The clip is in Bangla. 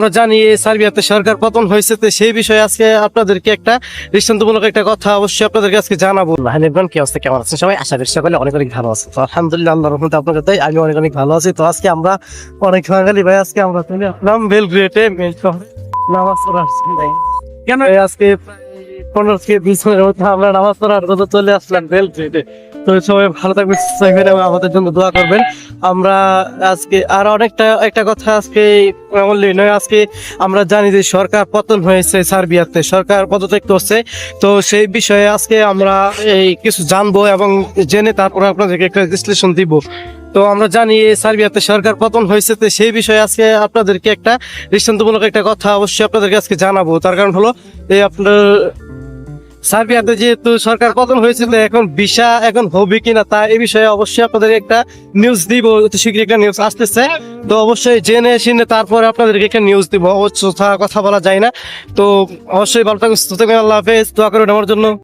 আমরা জানি সার্বিয়াতে সরকার পতন হয়েছে তো সেই বিষয়ে আজকে আপনাদেরকে একটা দৃষ্টান্তমূলক একটা কথা অবশ্যই আপনাদেরকে আজকে জানাব। হানিফান কি অবস্থা? কেমন আছেন সবাই? আশা করি সকলে অনেক অনেক ভালো আছে তো আলহামদুলিল্লাহ আল্লাহ রহমতে আপনাকে তাই আমি অনেক অনেক ভালো আছি। তো আজকে আমরা অনেক বাঙালি ভাই আজকে আমরা চলে আসলাম বেলগ্রেটে মেল নামাজ কেন? আজকে পনেরো থেকে বিশ মিনিটের আমরা নামাজ পড়ার চলে আসলাম বেলগ্রেটে তো সবাই ভালো থাকবেন আমাদের জন্য দোয়া করবেন। আমরা আজকে আর অনেকটা, একটা কথা আজকে বললি নয়, আজকে আমরা জানি যে সরকার পতন হয়েছে সার্বিয়াতে, সরকার পদত্যাগ করছে। তো সেই বিষয়ে আজকে আমরা এই কিছু জানব এবং জেনে তারপরে আপনাদেরকে একটা বিশ্লেষণ দিব। তো আমরা জানি সার্বিয়াতে সরকার পতন হয়েছে, তো সেই বিষয়ে আজকে আপনাদেরকে একটা দৃষ্টান্তমূলক একটা কথা অবশ্যই আপনাদেরকে আজকে জানাব। তার কারণ হলো, এই আপনার সার্বিয়াতে যেহেতু সরকার পতন হয়েছিল এখন ভিসা এখন হবে কিনা তা এই বিষয়ে অবশ্যই আপনাদের একটা নিউজ দিব। শীঘ্রই একটা নিউজ আসতেছে। তো অবশ্যই জেনে শুনে তারপরে আপনাদেরকে একটা নিউজ দিব। অবশ্য কথা বলা যায় না। তো অবশ্যই ভালো থাকুন আল্লাহ হাফেজ। দোয়া করুন আমার জন্য।